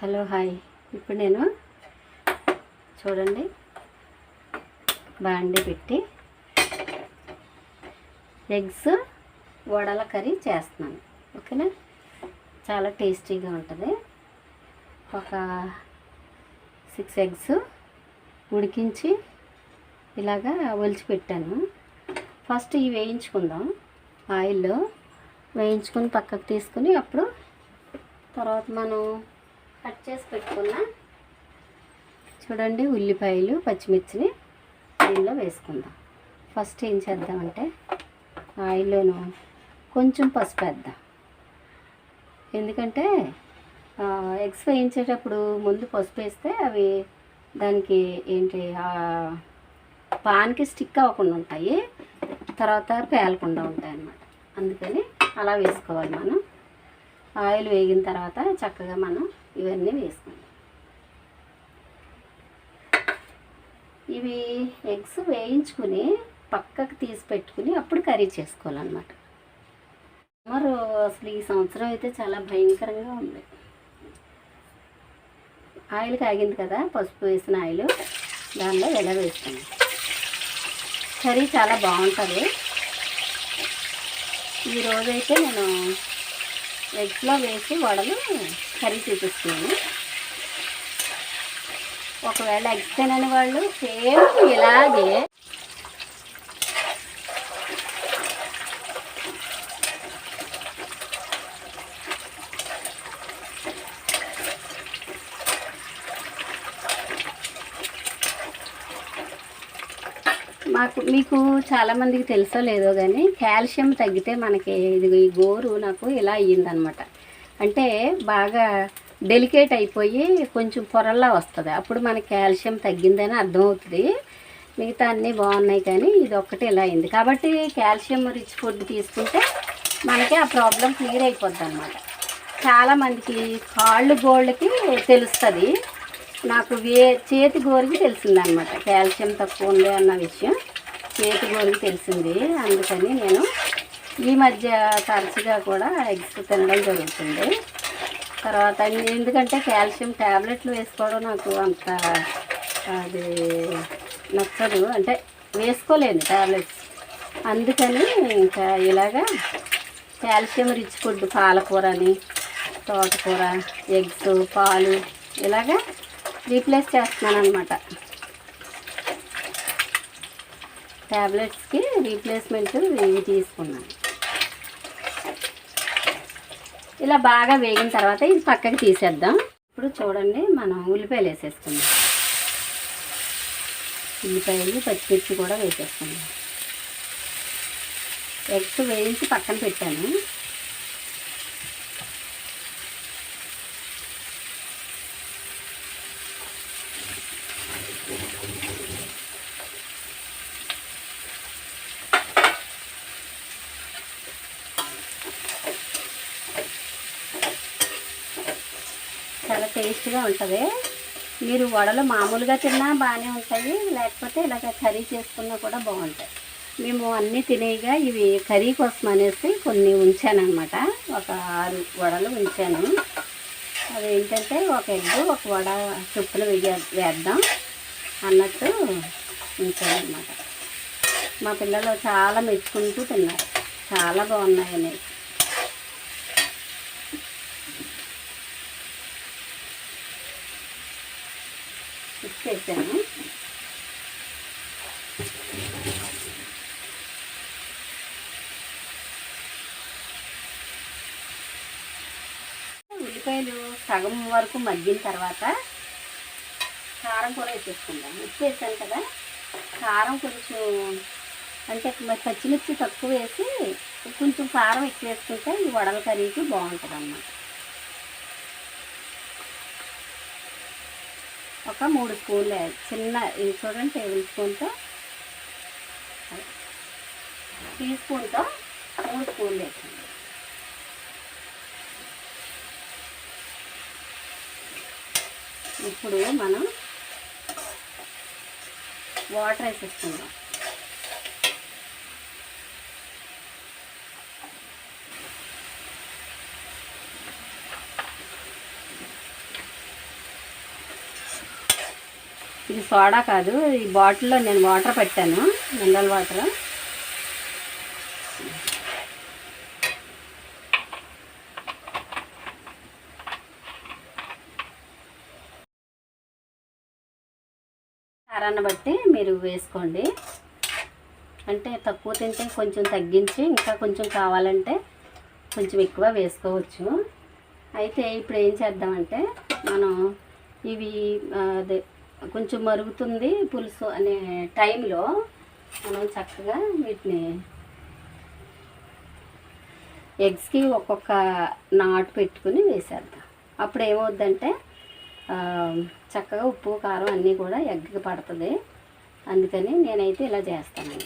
Hello hi. ఇప్పుడు నేను చూడండి బాండి పెట్టి ఎగ్స్ వడల కర్రీ చేస్తున్నాను. ఓకేనా? చాలా టేస్టీగా ఉంటుంది. ఒక సిక్స్ ఎగ్స్ ఉడికించి ఇలాగా ఒలిచిపెట్టాను ఫస్ట్ ఇవి వేయించుకుందాం. ఆయిల్లో వేయించుకొని పక్కకు తీసుకుని అప్పుడు తర్వాత మనం కట్ చేసి పెట్టుకున్న. చూడండి ఉల్లిపాయలు పచ్చిమిర్చిని దీనిలో వేసుకుందాం. ఫస్ట్ ఏం చేద్దామంటే ఆయిల్లోను కొంచెం పసుపు వేద్దాం. ఎందుకంటే ఎగ్స్ వేయించేటప్పుడు ముందు పసుపు వేస్తే అవి దానికి ఏంటి పాన్కి స్టిక్ అవ్వకుండా ఉంటాయి తర్వాత పేలకుండా ఉంటాయి అన్నమాట అందుకని అలా వేసుకోవాలి మనం. ఆయిల్ వేగిన తర్వాత చక్కగా మనం ఇవన్నీ వేసుకుందాం. ఇవి ఎగ్స్ వేయించుకుని పక్కకు తీసి పెట్టుకుని అప్పుడు కర్రీ చేసుకోవాలన్నమాట. మరి అసలు ఈ సంవత్సరం అయితే చాలా భయంకరంగా ఉంది. ఆయిల్ కాగింది కదా పసుపు వేసిన ఆయిల్ దానిలో ఎలా వేసుకున్నాం కర్రీ చాలా బాగుంటుంది. ఈరోజైతే నేను ఎగ్స్లో వేసి వడలు కర్రీ చూపిస్తున్నాను ఒకవేళ ఎగ్స్ తినని వాళ్ళు సేమ్ ఇలాగే మాకు మీకు చాలామందికి తెలుసో లేదో కానీ కాల్షియం తగ్గితే మనకి ఇది ఈ గోరు నాకు ఇలా అయ్యిందనమాట. అంటే బాగా డెలికేట్ అయిపోయి కొంచెం పొరల్లా వస్తుంది. అప్పుడు మనకి కాల్షియం తగ్గిందని అర్థమవుతుంది. మిగతా అన్నీ బాగున్నాయి కానీ ఇది ఒక్కటి ఇలా అయింది. కాబట్టి కాల్షియం రిచ్ ఫుడ్ తీసుకుంటే మనకి ఆ ప్రాబ్లం క్లియర్ అయిపోద్ది అనమాట చాలామందికి కాళ్ళు గోళ్ళకి తెలుస్తుంది. నాకు వే చేతి గోరికి తెలిసిందనమాట కాల్షియం తక్కువ ఉంది అన్న విషయం. చేతి గోరికి తెలిసింది. అందుకని నేను ఈ మధ్య తరచుగా కూడా ఎగ్స్ తినడం జరుగుతుంది. తర్వాత ఎందుకంటే కాల్షియం ట్యాబ్లెట్లు వేసుకోవడం నాకు అంత అది నచ్చదు. అంటే వేసుకోలేను ట్యాబ్లెట్స్ అందుకని ఇంకా ఇలాగా కాల్షియం రిచ్ ఫుడ్ పాలకూర అని తోటకూర ఎగ్స్ పాలు ఇలాగా రీప్లేస్ చేస్తున్నాను అనమాట ట్యాబ్లెట్స్కి రీప్లేస్మెంట్ ఇవి తీసుకున్నాను. ఇలా బాగా వేగిన తర్వాత ఇది పక్కకి తీసేద్దాం. ఇప్పుడు చూడండి మనం ఉల్లిపాయలు వేసేసుకుందాం. ఉల్లిపాయలు పచ్చిమిర్చి కూడా వేసేసుకుందాం. ఎగ్స్ వేయించి పక్కన పెట్టాను. చాలా టేస్ట్గా ఉంటుంది. మీరు వడలు మామూలుగా తిన్నా బాగానే ఉంటాయి లేకపోతే ఇలాగ కర్రీ చేసుకున్నా కూడా బాగుంటాయి. మేము అన్నీ తినేగా ఇవి కర్రీ కోసం అనేసి కొన్ని ఉంచాను అనమాట ఒక ఆరు వడలు ఉంచాను. అవి ఏంటంటే ఒక ఎగ్ ఒక వడ చుప్పులు వేయ వేద్దాం అన్నట్టు ఉంచాను అనమాట మా పిల్లలు చాలా మెచ్చుకుంటూ తిన్నారు. చాలా బాగున్నాయి అనేసి చేశాను ఉల్లిపాయలు సగం వరకు మగ్గిన తర్వాత కారం కూడా వేసేసుకుందాం. ఉప్పు వేసాను కదా కారం కొంచెం అంటే పచ్చిమిర్చి తక్కువ వేసి కొంచెం కారం ఎక్కువ వేసుకుంటే ఈ వడల కర్రీకి బాగుంటుంది అన్నమాట ఒక మూడు స్పూన్లు వేయాలి. చిన్న ఇది చూడండి టేబుల్ స్పూన్తో టీ స్పూన్తో మూడు స్పూన్లు వేసాను ఇప్పుడు మనం వాటర్ వేసేసుకుందాం ఇది సోడా కాదు ఈ బాటిల్లో నేను వాటర్ పెట్టాను మినరల్ వాటర్. కారాన్ని బట్టి మీరు వేసుకోండి. అంటే తక్కువ తింటే కొంచెం తగ్గించి ఇంకా కొంచెం కావాలంటే కొంచెం ఎక్కువ వేసుకోవచ్చు. అయితే ఇప్పుడు ఏం చేద్దామంటే మనం ఇవి అదే కొంచెం మరుగుతుంది పులుసు అనే టైంలో మనం చక్కగా వీటిని ఎగ్స్కి ఒక్కొక్క నాటు పెట్టుకుని వేసేద్దాం. అప్పుడు ఏమవుద్దంటే చక్కగా ఉప్పు కారం అన్నీ కూడా ఎగ్కి పడుతుంది. అందుకని నేనైతే ఇలా చేస్తాను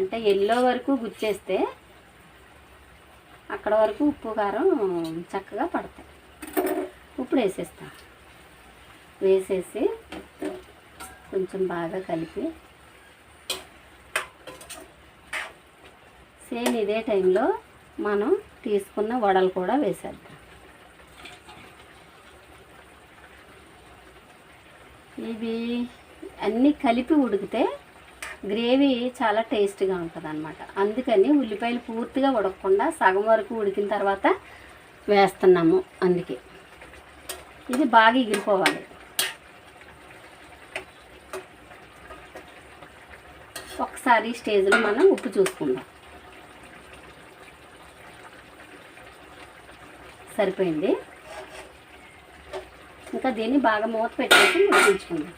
అంటే ఎల్లో వరకు గుచ్చేస్తే అక్కడ వరకు ఉప్పు కారం చక్కగా పడతాయి. ఇప్పుడు వేసేస్తాను. వేసేసి కొంచెం బాగా కలిపి సేమ్ ఇదే టైంలో మనం తీసుకున్న వడలు కూడా వేసేద్దాం. ఇవి అన్నీ కలిపి ఉడికితే గ్రేవీ చాలా టేస్ట్గా ఉంటుంది అనమాట అందుకని ఉల్లిపాయలు పూర్తిగా ఉడకకుండా సగం వరకు ఉడికిన తర్వాత వేస్తున్నాము అందుకే. ఇది బాగా ఎగిరిపోవాలి. ఒకసారి స్టేజ్లో మనం ఉప్పు చూసుకుందాం. సరిపోయింది? ఇంకా దీన్ని బాగా మూత పెట్టేసి ఉడికించుకుందాం.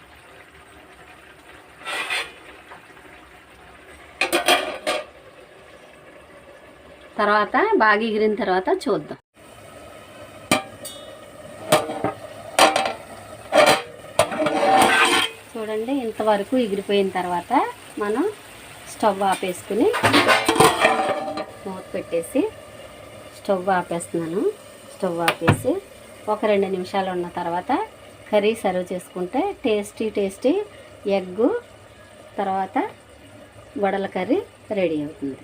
తర్వాత బాగా ఎగిరిన తర్వాత చూద్దాం. చూడండి ఇంతవరకు ఎగిరిపోయిన తర్వాత మనం స్టవ్ ఆపేసుకుని మూత పెట్టేసి స్టవ్ ఆపేస్తున్నాను. స్టవ్ ఆపేసి ఒక రెండు నిమిషాలు ఉన్న తర్వాత కర్రీ సర్వ్ చేసుకుంటే టేస్టీ టేస్టీ ఎగ్గు తర్వాత వడల కర్రీ రెడీ అవుతుంది.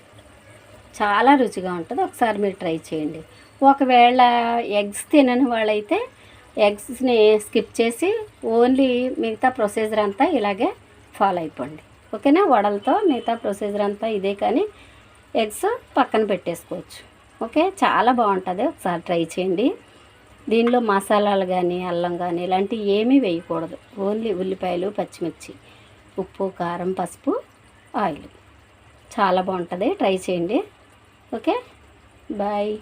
చాలా రుచిగా ఉంటుంది. ఒకసారి మీరు ట్రై చేయండి. ఒకవేళ ఎగ్స్ తినని వాళ్ళైతే ఎగ్స్ని స్కిప్ చేసి ఓన్లీ మిగతా ప్రొసీజర్ అంతా ఇలాగే ఫాలో అయిపోండి. ఓకేనా? వడలతో మిగతా ప్రొసీజర్ అంతా ఇదే కానీ ఎగ్స్ పక్కన పెట్టేసుకోవచ్చు. ఓకే? చాలా బాగుంటుంది. ఒకసారి ట్రై చేయండి. దీనిలో మసాలాలు కానీ అల్లం కానీ ఇలాంటివి ఏమీ వేయకూడదు. ఓన్లీ ఉల్లిపాయలు పచ్చిమిర్చి ఉప్పు కారం పసుపు ఆయిల్. చాలా బాగుంటుంది. ట్రై చేయండి. ఓకే? బాయ్.